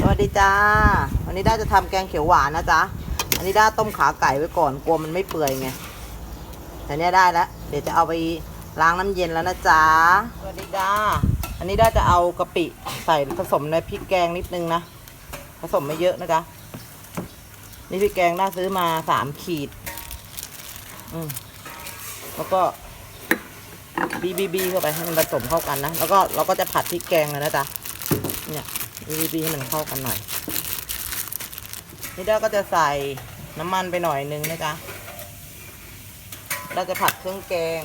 สวัสดีจ้า วันนี้ด้าจะทำแกงเขียวหวานนะจ๊ะ อันนี้ด้าต้มขาไก่ไว้ก่อนกลัวมันไม่เปื่อยไง แต่เนี้ยได้แล้ว เดี๋ยวจะเอาไปล้างน้ำเย็นแล้วนะจ๊ะ สวัสดีจ้า อันนี้ด้าจะเอากะปิใส่ผสมในพริกแกงนิดนึงนะ ผสมไม่เยอะนะจ๊ะ นี่พริกแกงด้าซื้อมาสามขีด อืมแล้วก็บีบีบีเข้าไปให้มันผสมเข้ากันนะ แล้วก็เราก็จะผัดพริกแกงเลยนะจ๊ะ เนี่ย บีบๆให้มันเข้ากันหน่อยนี่ด้าก็จะใส่น้ำมันไปหน่อยนึงนะจ๊ะเราจะผัดเครื่องแกง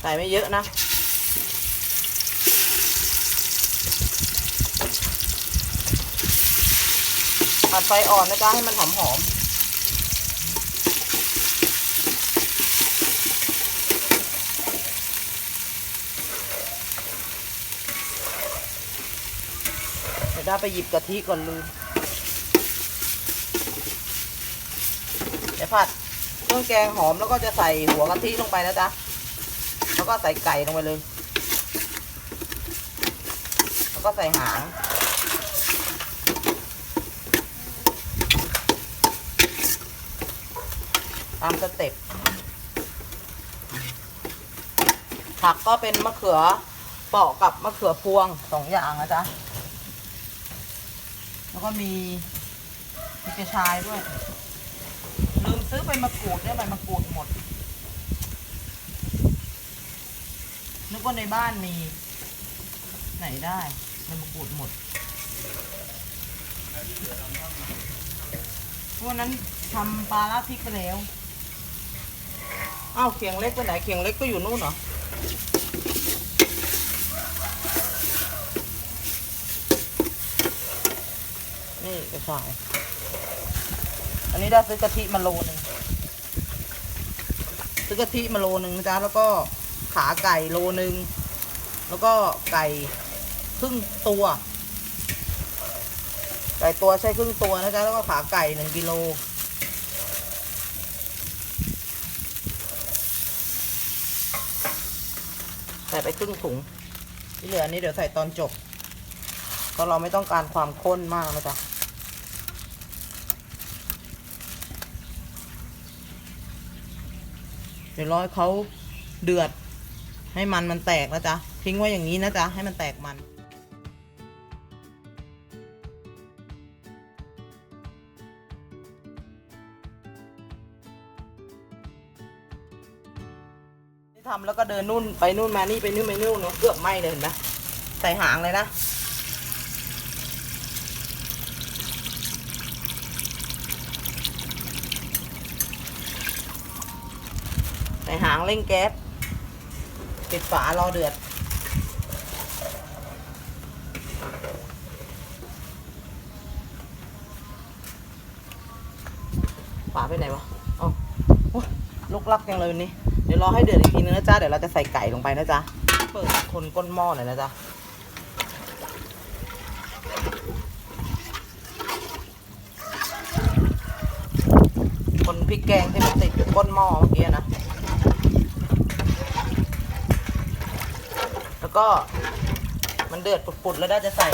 ใส่ไม่เยอะนะผัดไฟอ่อนนะจ๊ะให้มันหอมหอม ยวด้าไปหยิบกะทิก่อนลืมเดี๋ยวผัดเครื่องแกงหอมแล้วก็จะใส่หัวกะทิลงไปนะจ๊ะ แล้วก็ใส่ไก่ลงไปเลย แล้วก็ใส่หางตามสเต็ปผักก็เป็นมะเขือเปาะกับมะเขือพวงสองอย่างนะจ๊ะ ก็มีมีกระชายด้วย ลืมซื้อใบมะกรูดเนี่ยใบมะกรูดหมด นึกว่าในบ้านมี ไหนได้ใบมะกรูดหมดวันนั้นทำปลาลาพริกไปแล้ว อ้าวเขียงเล็กไปไหนเขียงเล็กก็อยู่นู่นเหรอ นี่กระชาย อันนี้ได้ซื้อกะทิมาโลนึงซื้อกะทิมาโลนึงนะจ๊ะแล้วก็ขาไก่โลนึง แล้วก็ไก่ครึ่งตัว ไก่ตัวใช้ครึ่งตัวนะจ๊ะแล้วก็ขาไก่หนึ่งกิโลใส่ไปครึ่งถุงที่เหลือนี้เดี๋ยวใส่ตอนจบเพราะเราไม่ต้องการความข้นมากนะจ๊ะ เดี๋ยวรอให้เขาเดือด ให้มันมันแตกนะจ๊ะทิ้งไว้อย่างนี้นะจ๊ะให้มันแตกมันทำแล้วก็เดินนู่นไปนู่นมานี่ไปนู่นไปนู่นเนอะเกือบไหม้เลยเห็นไหมใส่หางเลยนะ ใส่หางเร่งแก๊สปิดฝารอเดือด ฝาไปไหนวะอ๋อลุกลักยังเลยนนี้เดี๋ยวรอให้เดือดอีกทีนึงนะจ๊ะ เดี๋ยวเราจะใส่ไก่ลงไปนะจ๊ะ เปิดคนก้นหม้อหน่อยนะจ๊ะคนพริกแกงที่มันติดอยู่ก้นหม้อเมื่อกี้นะ แล้ว ก็ มันเดือดปุดๆแล้วได้จะใส่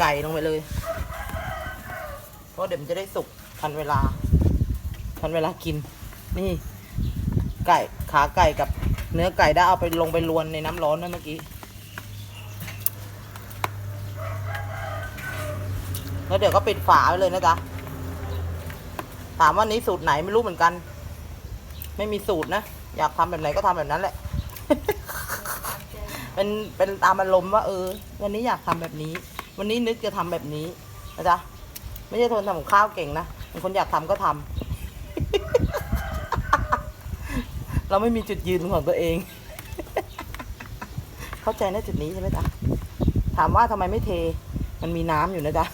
ไก่ลงไปเลย เพราะเดี๋ยวมันจะได้สุกทันเวลา ทันเวลากิน นี่ ไก่ขาไก่กับเนื้อไก่ได้เอาไปลงไปลวนในน้ำร้อนนะเมื่อกี้แล้วเดี๋ยวก็ปิดฝาไว้เลยนะจ๊ะถามว่านี้สูตรไหนไม่รู้เหมือนกัน ไม่มีสูตรนะ อยากทำแบบไหนก็ทำแบบนั้นแหละ เป็นเป็นตามอารมณ์ว่า เออ วันนี้อยากทำแบบนี้ วันนี้นึกจะทำแบบนี้นะจ๊ะไม่ใช่ทนทำกับข้าวเก่งนะบางคนอยากทำก็ทำเราไม่มีจุดยืนของตัวเอง เข้าใจในจุดนี้ใช่ไหมจ๊ะถามว่าทำไมไม่เท มันมีน้ำอยู่นะจ๊ะ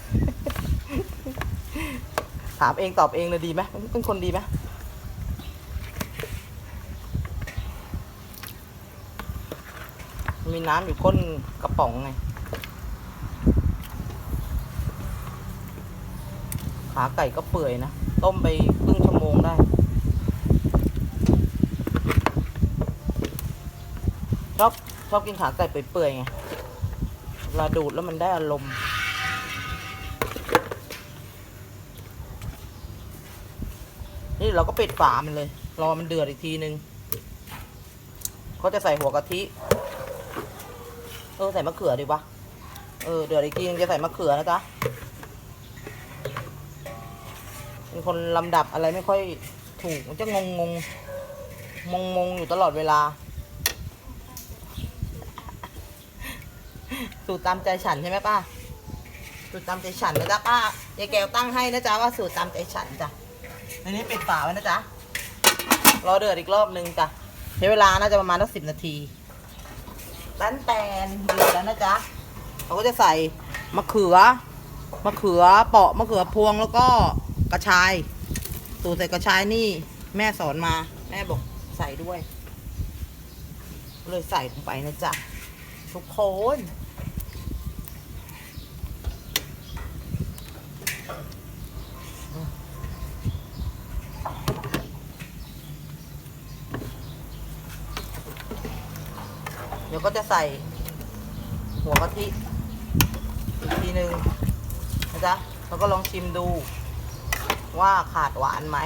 ถามเองตอบเองเลยดีไหมเป็นคนดีไหมมี น้ำอยู่ก้นกระป๋องไง ขาไก่ก็เปื่อยนะ ต้มไปครึ่งชั่วโมงได้ ชอบชอบกินขาไก่เปื่อยๆไงเวลาดูดแล้วมันได้อารมณ์นี่เราก็ปิดฝามันเลย รอมันเดือดอีกทีนึงก็จะใส่หัวกะทิ เออใส่มะเขือดีวะเออเดี๋ยวอีกทีนจะใส่มะเขือนะจ๊ะเป็นคนลำดับอะไรไม่ค่อยถูกจะงงงงงงงอยู่ตลอดเวลา สูตรตามใจฉันใช่ไหมป้าสูตรตามใจฉันนะจ๊ะป้ายายแก้วตั้งให้นะจ๊ะว่าสูตรตามใจฉันจ้ะอันนี้ปิดฝาไว้นะจ๊ะรอเดือดอีกรอบนึงจ้ะใช้เวลาน่าจะประมาณสักสิบนาที ร้านแตนเดือดแล้วนะจ๊ะเขาก็จะใส่มะเขือมะเขือเปาะมะเขือพวงแล้วก็กระชายสูตรใส่กระชายนี่ แม่สอนมา แม่บอกใส่ด้วย เลยใส่ลงไปนะจ๊ะทุกคน เดี๋ยว ก็จะใส่หัวกะทิอีกทีหนึ่งนะจ๊ะแล้วก็ลองชิมดู ว่าขาดหวานไหม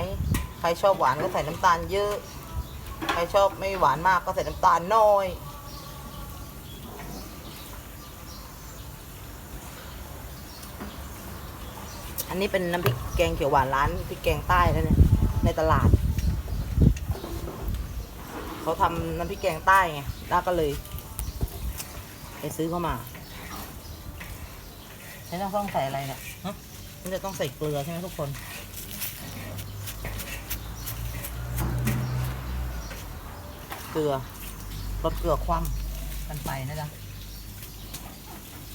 ใครชอบหวานก็ใส่น้ำตาลเยอะ ใครชอบไม่หวานมากก็ใส่น้ำตาลน้อย อันนี้เป็นน้ำพริกแกงเขียวหวานร้านพริกแกงใต้แล้วเนี่ยในตลาด เขาทำน้ำพริกแกงใต้ไงน้าก็เลย ไปซื้อเข้ามาแล้ต้องใส่อะไรเนี่ยฮะมันจะต้องใส่เกลือใช่ไหมทุกคน เกลือลดเกลือคว่ำกันไปนะจ๊ะ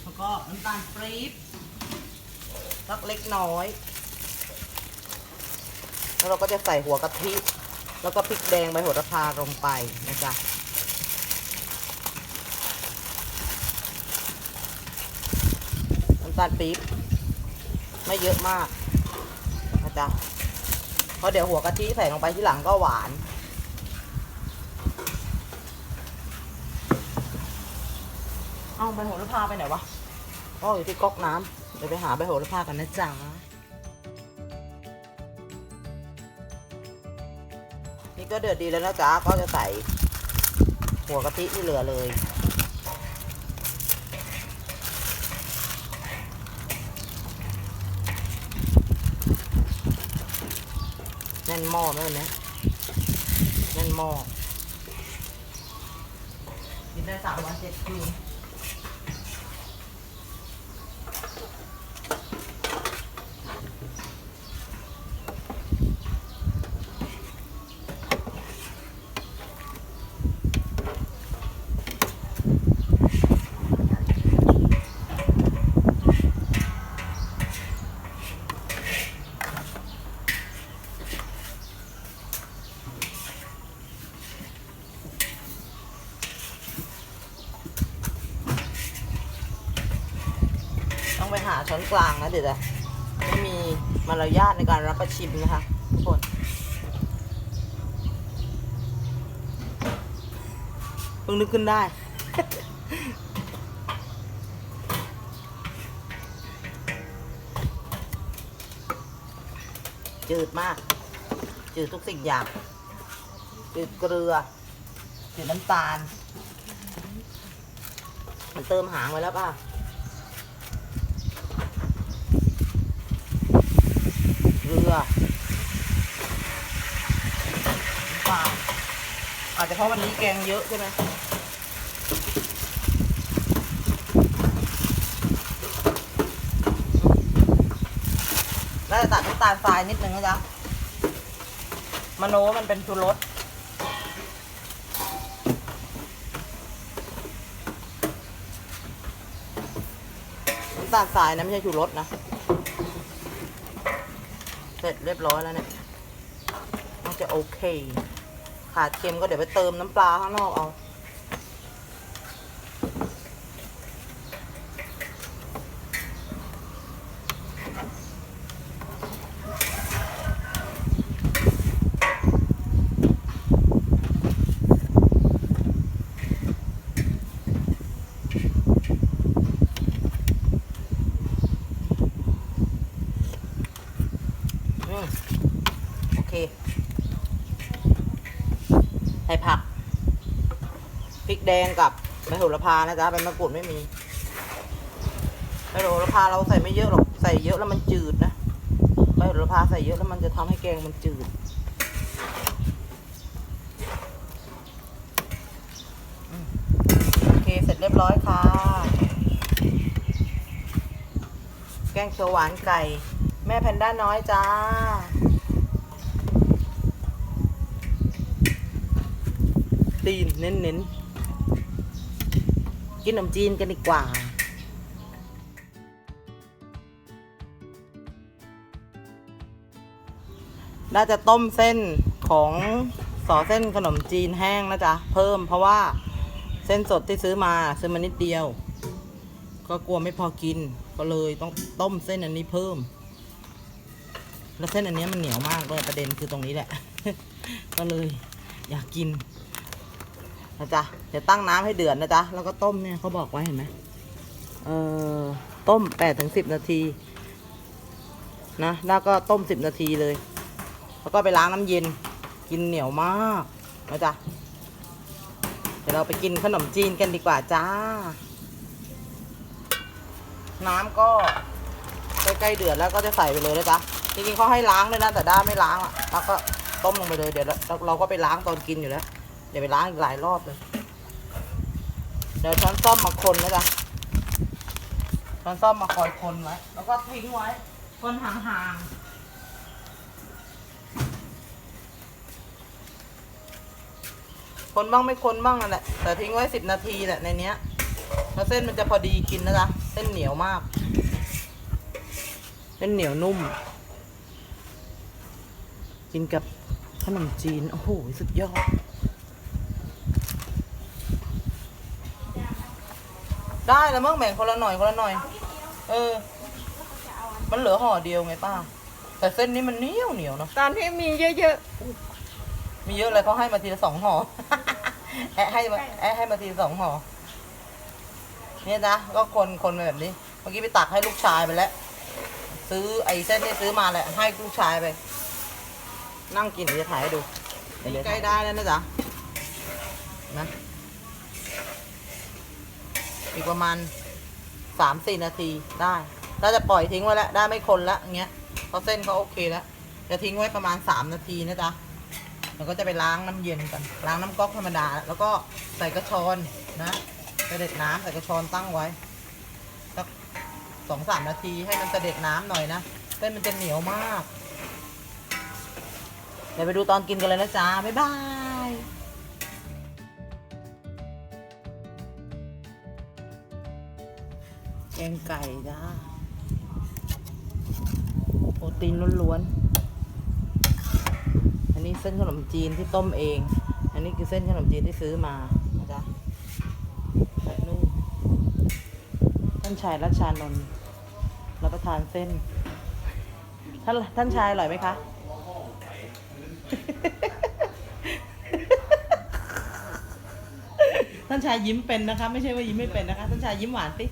แล้วก็น้ำตาลปี๊บสักเล็กน้อย แล้วเราก็จะใส่หัวกะทิ แล้วก็พริกแดงใบโหระพาลงไปนะจ๊ะำตาลปี๊บไม่เยอะมากนะจ๊ะเพราะเดี๋ยวหัวกะทิใส่ลงไปที่หลังก็หวานเอาใบโหระพาไปไหนวะอ๋ออยู่ที่ก๊อกน้ำเดี๋ยวไปหาใบโหระพากันนะจ๊ะนี่ก็เดือดดีแล้วนะจ๊ะก็จะใส่หัวกะทิที่เหลือเลย น่นหม้อนั่นนะแน่นหม้อกินได้สามวันเจ็ดคืน กลางนะเดี๋ยวจะไม่มีมารยาทในการรับประชิมนะคะทุกคนเพิ่งนึกขึ้นได้ จืดมาก จืดทุกสิ่งอย่าง จืดเกลือ จืดน้ำตาล มันเติมหางไว้แล้วป่ะ เกลือน้ำปลาอาจจะเพราะวันนี้แกงเยอะใช่ไหมแล้วจะตัดน้ำตาลทรายนิดนึงนะจ๊ะมโนมันเป็นชูรสน้ำตาลทรายนะไม่ใช่ชูรสนะ ร็จเรียบร้อยแล้วเนี่ยน่าจะโอเค ขาดเค็มก็เดี๋ยวไปเติมน้ำปลาข้างนอกเอา แดงกับใบโหระพานะจ๊ะใบมะกรูดไม่มีใบโหระพาเราใส่ไม่เยอะหรอกใส่เยอะแล้วมันจืดนะใบโหระพาใส่เยอะแล้วมันจะทำให้แกงมันจืดโอเคเสร็จเรียบร้อยค่ะ แกงเขียวหวานไก่ แม่แพนด้าน้อยจ้าตีนเน้นๆ กินขนมจีนกันดีกว่า น่าจะต้มเส้นของสอเส้นขนมจีนแห้งนะจ๊ะ เพิ่มเพราะว่าเส้นสดที่ซื้อมาซื้อมานิดเดียว ก็กลัวไม่พอกิน ก็เลยต้องต้มเส้นอันนี้เพิ่ม แล้วเส้นอันนี้มันเหนียวมากเลยประเด็นคือตรงนี้แหละ ก็เลยอยากกิน นะจ๊ะเดี๋ยวตั้งน้ำให้เดือดนะจ๊ะแล้วก็ต้มเนี่ยเขาบอกไว้เห็นไหมเอ่อต้มแปดถึงสิบนาทีนะแล้วก็ต้มสิบนาทีเลย แล้วก็ไปล้างน้ำเย็นกินเหนียวมากนะจ๊ะเดี๋ยวเราไปกินขนมจีนกันดีกว่าจ้า น้ำก็ใกล้ๆเดือดแล้วก็จะใส่ไปเลยนะจ๊ะจริงๆเขาให้ล้างเลยนะแต่ด้าไม่ล้างอะแล้วก็ต้มลงไปเลยเดี๋ยวเราก็ไปล้างตอนกินอยู่แล้ว ดี๋ยวไปล้างอีกหลายรอบเลย เดี๋ยวช้อนส้อมมาคนนะจ๊ะช้อนส้อมมาคอยคนไว้ แล้วก็ทิ้งไว้ คนห่างๆคนบ้างไม่คนบ้างนั่นแหละแต่ทิ้งไว้สิบนาทีแหละในเนี้ยแล้วเส้นมันจะพอดีกินนะจ๊ะเส้นเหนียวมาก เส้นเหนียวนุ่ม กินกับขนมจีน โอ้โห สุดยอด ได้แล้วมั้งแบ่งคนละหน่อยคนละหน่อย เออ มันเหลือห่อเดียวไงป้า แต่เส้นนี้มันเหนียวเหนียวเนาะตอนที่มีเยอะมีเยอะเลยเขาให้มาทีละสองห่อ แอะให้มาแอะให้มาทีละสองห่อ เนี่ยนะก็คนคนไปแบบนี้ เมื่อกี้ไปตักให้ลูกชายไปแล้ว ซื้อไอ้เส้นที่ซื้อมาแหละให้ลูกชายไป นั่งกินเดี๋ยวจะถ่ายให้ดูนี่ใกล้ได้แล้วนะจ๊ะนะ อีกประมาณสามสี่นาทีได้เราจะปล่อยทิ้งไว้แล้วได้ไม่คนแล้วอย่างเงี้ยเพราะเส้นเขาโอเคแล้ว จะทิ้งไว้ประมาณสามนาทีนะจ๊ะแล้วก็จะไปล้างน้ำเย็นกัน ล้างน้ำก๊อกธรรมดา แล้วก็ใส่กระชอนนะเสด็จน้ำใส่กระชอนตั้งไว้สักสองสามนาทีให้มันเสด็จน้ำหน่อยนะเส้นมันจะเหนียวมาก เดี๋ยวไปดูตอนกินกันเลยนะจ๊ะบ๊ายบาย งไก่จ้าโปรตีนล้วนๆ อันนี้เส้นขนมจีนที่ต้มเอง อันนี้คือเส้นขนมจีนที่ซื้อมานะจ๊ะและนู่นท่านชายรัชชานนท์รับประทานเส้น ท่านท่านชายอร่อยไหมคะ ท่านชายยิ้มเป็นนะคะ ไม่ใช่ว่ายิ้มไม่เป็นนะคะ ท่านชายยิ้มหวานสิ